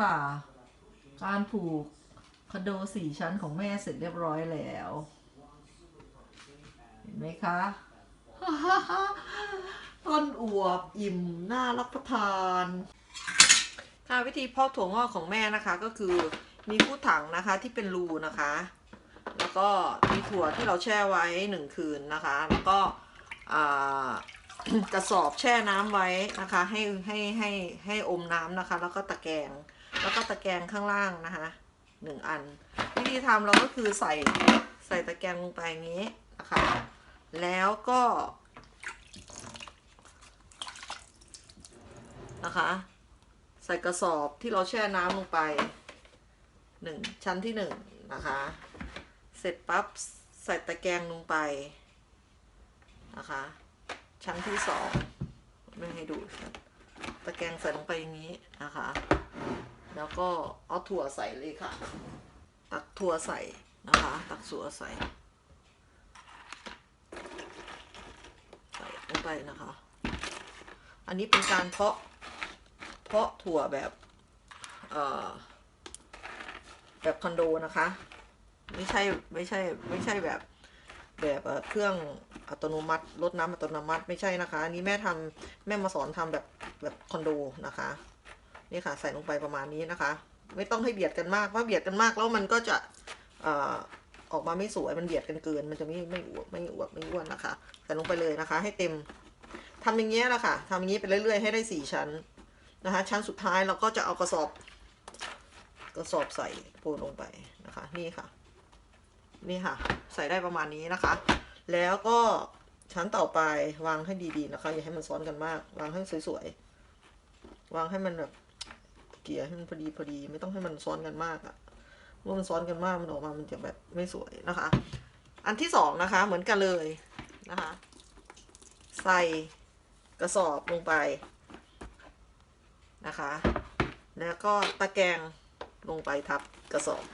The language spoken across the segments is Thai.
ค่ะ การผูกคอนโดสี่ชั้นของแม่เสร็จเรียบร้อยแล้ว เห็นไหมคะ ต้นอวบอิ่มน่ารับประทาน ค่ะวิธีเพาะถั่วงอกของแม่นะคะก็คือมีผู้ถังนะคะที่เป็นรูนะคะ แล้วก็มีถั่วที่เราแช่ไว้หนึ่งคืนนะคะ แล้วก็กระสอบแช่น้ำไว้นะคะ ให้ให้ให้ให้อมน้ำนะคะ แล้วก็ตะแกรง แล้วก็ตะแกรงข้างล่างนะคะหนึ่งอัน วิธีทำเราก็คือใส่ใส่ตะแกรงลงไปอย่างนี้นะคะ แล้วก็นะคะ ใส่กระสอบที่เราแช่น้ำลงไปหนึ่งชั้นที่หนึ่งนะคะ เสร็จปั๊บใส่ตะแกรงลงไปนะคะ ชั้นที่สองไม่ให้ดู ตะแกรงใส่ลงไปอย่างนี้นะคะ แล้วก็เอาถั่วใส่เลยค่ะ ตักถั่วใส่นะคะ ตักสัวใส่ ใส่ลงไปนะคะ อันนี้เป็นการเพาะ เพาะถั่วแบบแบบคอนโดนะคะ ไม่ใช่ไม่ใช่ไม่ใช่แบบแบบเอ่อเครื่องอัตโนมัติรดน้ำอัตโนมัติไม่ใช่นะคะ อันนี้แม่ทำแม่มาสอนทำแบบแบบคอนโดนะคะ นี่ค่ะ ใส่ลงไปประมาณนี้นะคะ ไม่ต้องให้เบียดกันมากเพราะเบียดกันมากแล้วมันก็จะอออกมาไม่สวยมันเบียดกันเกิน มันจะไม่ไม่อวบไม่อวบไม่อ้วนนะคะใส่ลงไปเลยนะคะ ให้เต็มทำอย่างเงี้ยแหละค่ะทำอย่างนี้ไปเรื่อยๆให้ได้สี่ชั้นนะคะ ชั้นสุดท้ายเราก็จะเอากระสอบ กระสอบใส่ปนลงไปนะคะ นี่ค่ะ นี่ค่ะ ใส่ได้ประมาณนี้นะคะ แล้วก็ชั้นต่อไปวางให้ดีๆนะคะ อย่าให้มันซ้อนกันมาก วางให้สวยๆวางให้มันแบบ เกลี่ยให้มันพอดีพอดี ไม่ต้องให้มันซ้อนกันมากอะเมื่อมันซ้อนกันมากมันออกมามันจะแบบไม่สวยนะคะ อันที่สองนะคะเหมือนกันเลยนะคะ ใส่กระสอบลงไปนะคะ แล้วก็ตะแกรงลงไปทับกระสอบ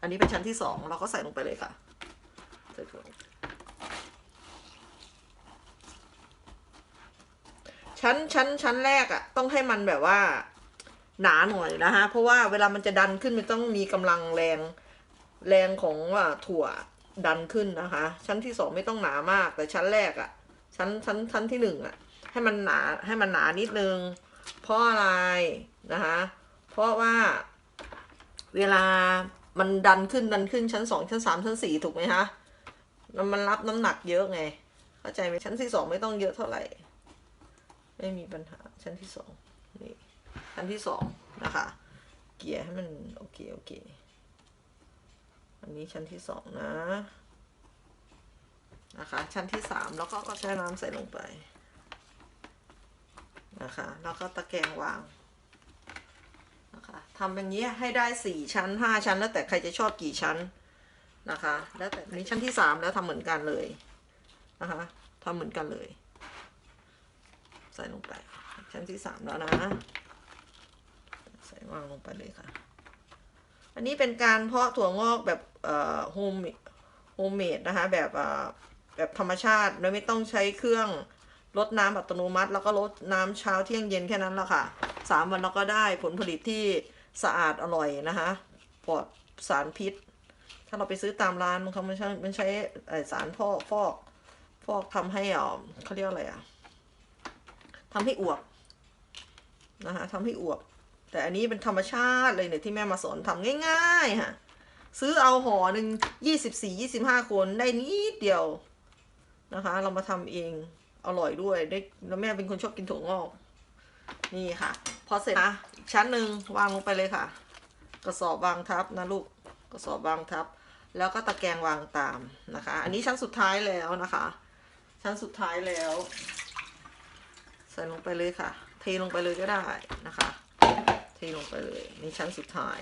อันนี้เป็นชั้นที่สองเราก็ใส่ลงไปเลยค่ะใส่ลงไปชั้นชั้นชั้นแรกอะ่ะต้องให้มันแบบว่า หนาหน่อยนะคะเพราะว่าเวลามันจะดันขึ้นมันต้องมีกำลังแรงแรงของว่าถั่วดันขึ้นนะคะ ชั้นที่สองไม่ต้องหนามาก แต่ชั้นแรกอะ่ะ ชั้นชั้นชั้นที่หนึ่งอะ่ะ ให้มันหนาให้มันหนานิดนึง เพราะอะไรนะคะ เพราะว่าเวลามันดันขึ้นดันขึ้นชั้นสองชั้นสามชั้นสี่ถูกไหมคะมันรับน้ำหนักเยอะไง เข้าใจไหมชั้นที่สองไม่ต้องเยอะเท่าไหร่ ไม่มีปัญหาชั้นที่สองนี่ ชั้นที่สองนะคะ เกียร์ให้มันโอเคโอเค อันนี้ชั้นที่สองนะ นะคะ ชั้นที่สามแล้วก็ก็แช่น้ำใส่ลงไป นะคะ แล้วก็ตะแกรงวาง นะคะทำอย่างนี้ให้ได้สี่ชั้นห้าชั้น แล้วแต่ใครจะชอบกี่ชั้นนะคะ แล้วแต่นี้ชั้นที่สามแล้วทำเหมือนกันเลยนะคะทำเหมือนกันเลย ใส่ลงไปชั้นที่สามแล้วนะ วางลงไปเลยค่ะ อันนี้เป็นการเพาะถั่วงอกแบบเอ่อโฮมโฮมเมดนะคะ แบบเอ่อแบบธรรมชาติโดยไม่ต้องใช้เครื่องลดน้ำอัตโนมัติ แล้วก็ลดน้ำเช้าเที่ยงเย็นแค่นั้นละค่ะสามวันเราก็ได้ผลผลิตที่สะอาดอร่อยนะคะปลอดสารพิษ ถ้าเราไปซื้อตามร้านมันเขาไม่ใช่ไมันใช้สารฟอกฟอกฟอกทำให้อ่อเขาเรียกอะไรอะทำให้อวบนะคะทำให้อวบ แต่อันนี้เป็นธรรมชาติเลยเนี่ยที่แม่มาสอนทำง่ายๆค่ะซื้อเอาห่อหนึ่งยี่สิบสี่ยี่สิบห้าคนได้นิดเดียวนะคะ เรามาทำเองอร่อยด้วยได้แล้วแม่เป็นคนชอบกินถั่วงอกนี่ค่ะ พอเสร็จนะอีกชั้นหนึ่งวางลงไปเลยค่ะ กระสอบวางทับนะลูกกระสอบวางทับ แล้วก็ตะแกรงวางตามนะคะ อันนี้ชั้นสุดท้ายแล้วนะคะ ชั้นสุดท้ายแล้ว ใส่ลงไปเลยค่ะ เทลงไปเลยก็ได้นะคะ เทลงไปเลยนี่ชั้นสุดท้าย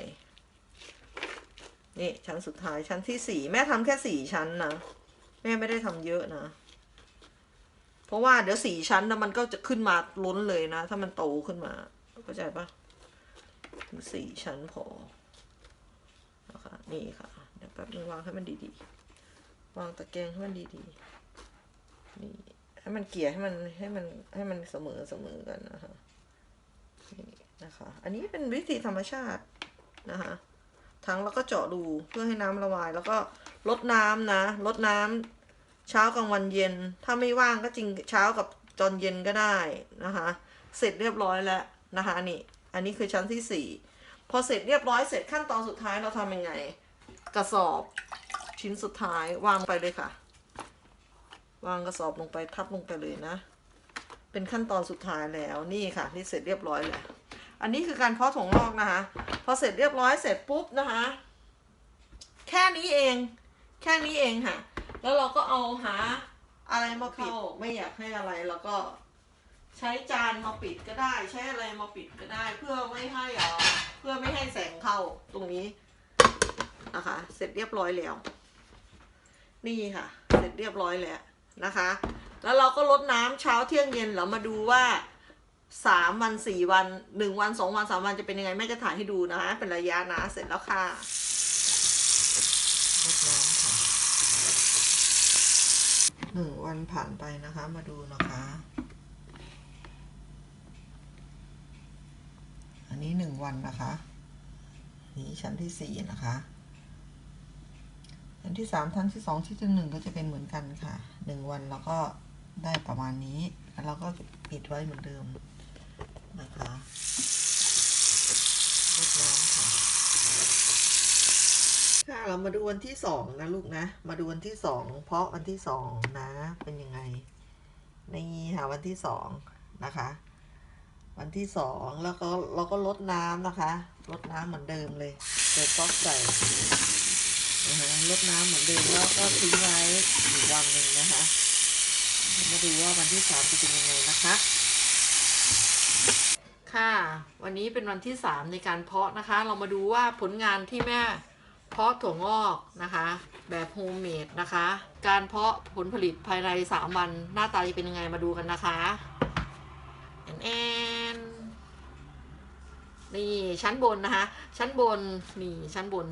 นี่ชั้นสุดท้ายชั้นที่สี่แม่ทำแค่สี่ชั้นนะแม่ไม่ได้ทำเยอะนะ เพราะว่าเดี๋ยวสี่ชั้นนะมันก็จะขึ้นมาล้นเลยนะ ถ้ามันโตขึ้นมาเข้าใจปะถึงสี่ชั้นพอนะคะนี่ค่ะ เดี๋ยวแป๊บนึงวางให้มันดีๆ วางตะแกรงให้มันดีๆ นี่ให้มันเกลี่ยให้มันให้มันให้มันเสมอเสมอกันนะคะนี่ นะคะ อันนี้เป็นวิธีธรรมชาตินะคะทั้งแล้วก็เจาะรูเพื่อให้น้ำระบาย แล้วก็ลดน้ำนะลดน้ำเช้ากลางวันเย็น ถ้าไม่ว่างก็จริงเช้ากับตอนเย็นก็ได้นะคะ เสร็จเรียบร้อยแล้วนะคะนี่ อันนี้คือชั้นที่สี่พอเสร็จเรียบร้อยเสร็จขั้นตอนสุดท้ายเราทำยังไง กระสอบชิ้นสุดท้ายวางไปเลยค่ะ วางกระสอบลงไปทับลงไปเลยนะ เป็นขั้นตอนสุดท้ายแล้วนี่ค่ะ นี่เสร็จเรียบร้อยแล้ว อันนี้คือการเพาะถั่วงอกนะคะ พอเสร็จเรียบร้อยเสร็จปุ๊บนะคะ แค่นี้เอง แค่นี้เองค่ะ แล้วเราก็เอาหาอะไรมาปิดไม่อยากให้อะไรแล้วก็ใช้จานมาปิดก็ได้ ใช้อะไรมาปิดก็ได้ เพื่อไม่ให้เอ่อเพื่อไม่ให้แสงเข้าตรงนี้นะคะ เสร็จเรียบร้อยแล้ว นี่ค่ะ เสร็จเรียบร้อยแล้วนะคะ แล้วเราก็ลดน้ำเช้าเที่ยงเย็นแล้วมาดูว่า สามวันสี่วันหนึ่งวันสองวันสามวันจะเป็นยังไงแม่จะถ่ายให้ดูนะคะเป็นระยะนะเสร็จแล้วค่ะลดน้ำค่ะหนึ่งวันผ่านไปนะคะ มาดูนะคะ อันนี้หนึ่งวันนะคะนี่ชั้นที่สี่นะคะชั้นที่สามชั้นที่สองที่ที่หนึ่งก็จะเป็นเหมือนกันค่ะหนึ่งวันแล้วก็ได้ประมาณนี้ แล้วเราก็ปิดไว้เหมือนเดิม นะคะลดน้ำค่ะค่ะเรามาดูวันที่สองนะลูกนะ มาดูวันที่สองเพราะวันที่สองนะ เป็นยังไงนี่ค่ะวันที่สองนะคะ วันที่สองแล้วก็เราก็ลดน้ำนะคะลดน้ำเหมือนเดิมเลยเดี๋ยวก๊อกใส่นะคะลดน้ำเหมือนเดิมแล้วก็ทิ้งไว้อีกวันหนึ่งนะคะ มาดูว่าวันที่สามจะเป็นยังไงนะคะ ค่ะ วันนี้เป็นวันที่สามในการเพาะนะคะ เรามาดูว่าผลงานที่แม่เพาะถั่วงอกนะคะ แบบโฮมเมดนะคะ การเพาะผลผลิตภายในสามวัน หน้าตาจะเป็นยังไงมาดูกันนะคะแอนแอนนี่ชั้นบนนะคะ ชั้นบนนี่ชั้นบน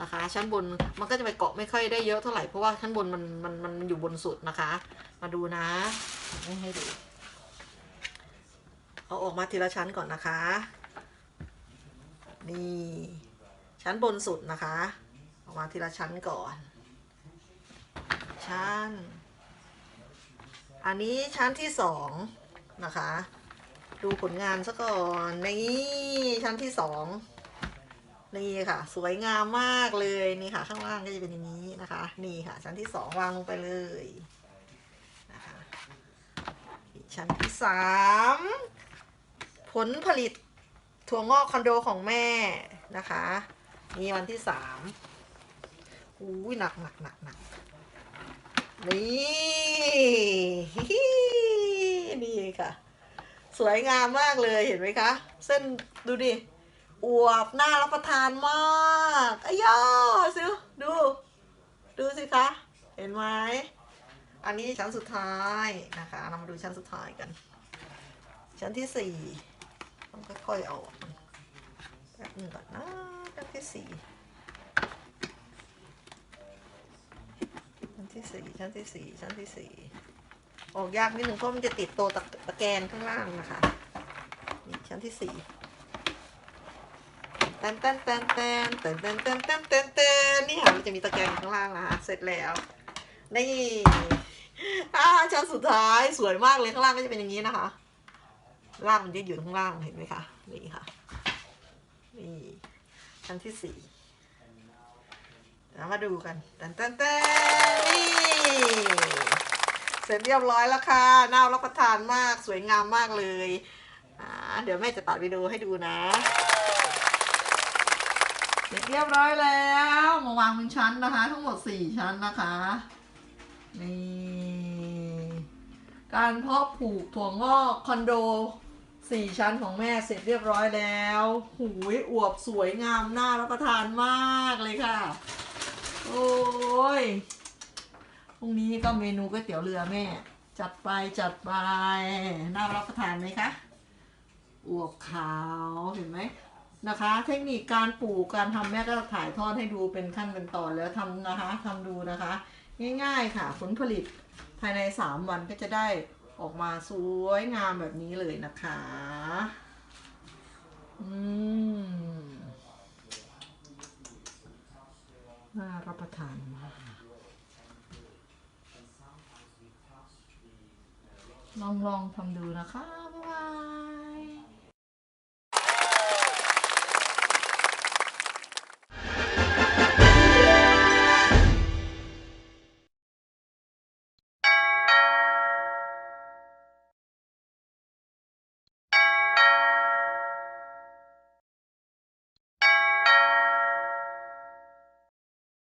นะคะ ชั้นบนมันก็จะไปเกาะไม่ค่อยได้เยอะเท่าไหร่เพราะว่าชั้นบนมันมันมันอยู่บนสุดนะคะ มาดูนะให้ดู เอาออกมาทีละชั้นก่อนนะคะ นี่ ชั้นบนสุดนะคะ ออกมาทีละชั้นก่อน ชั้น อันนี้ชั้นที่สองนะคะ ดูผลงานซะก่อน นี่ชั้นที่สองนี่ค่ะ สวยงามมากเลยนี่ค่ะ ข้างล่างก็จะเป็นอย่างนี้นะคะ นี่ค่ะ ชั้นที่สองวางลงไปเลยนะคะชั้นที่สาม ผลผลิตถั่วงอกคอนโดของแม่นะคะนี่วันที่สามอุ้ยหนักหนักหนักหนักนี่นี่ค่ะ สวยงามมากเลยเห็นไหมคะ เส้นดูดิ อวบน่ารับประทานมากอ้ย่าซิดู ดูสิคะ เห็นไหม อันนี้ชั้นสุดท้ายนะคะ เรามาดูชั้นสุดท้ายกัน ชั้นที่สี่ ต้องค่อยๆเอาอกแป๊บนึงก่อนนะชั้นที่สี่ชั้นที่สี่ชั้นที่สี่ชั้นที่สี่ออกยากนิดนึงเพราะมันจะติดตัวตะตะแกรงข้างล่างนะคะนี่ชั้นที่สี่แตนแตนแตนแตนแตนแตนแตนแตนแตนแตนนี่ค่ะมันจะมีตะแกรงข้างล่างนะคะเสร็จแล้วนี่อ่าชั้นสุดท้ายสวยมากเลยข้างล่างก็จะเป็นอย่างนี้นะคะ ล่างมันจะอยู่ข้างล่างเห็นไหมคะนี่ค่ะนี่ชั้นที่สี่แล้วมาดูกันแตนแตนแตนนี่เสร็จเรียบร้อยแล้วค่ะน่ารับประทานมากสวยงามมากเลยเดี๋ยวแม่จะตัดวิดีโอให้ดูนะเสร็จเรียบร้อยแล้วมาวางเป็นชั้นนะคะ ทั้งหมดสี่ชั้นนะคะนี่การเพาะผูกถั่วงอกคอนโด สี่ชั้นของแม่เสร็จเรียบร้อยแล้ว หูยอวบสวยงามน่ารับประทานมากเลยค่ะ โอ้ย พรุ่งนี้ก็เมนูก๋วยเตี๋ยวเรือแม่ จัดไปจัดไป น่ารับประทานไหมคะ อวบขาวเห็นไหมนะคะ เทคนิคการปลูกการทำแม่ก็ถ่ายทอดให้ดูเป็นขั้นเป็นตอนแล้วทำนะคะทำดูนะคะ ง่ายๆค่ะ ผลผลิตภายใน 3 วันก็จะได้ ออกมาสวยงามแบบนี้เลยนะคะ อืม น่ารับประทานมากลองลองทำดูนะคะ บ๊ายบาย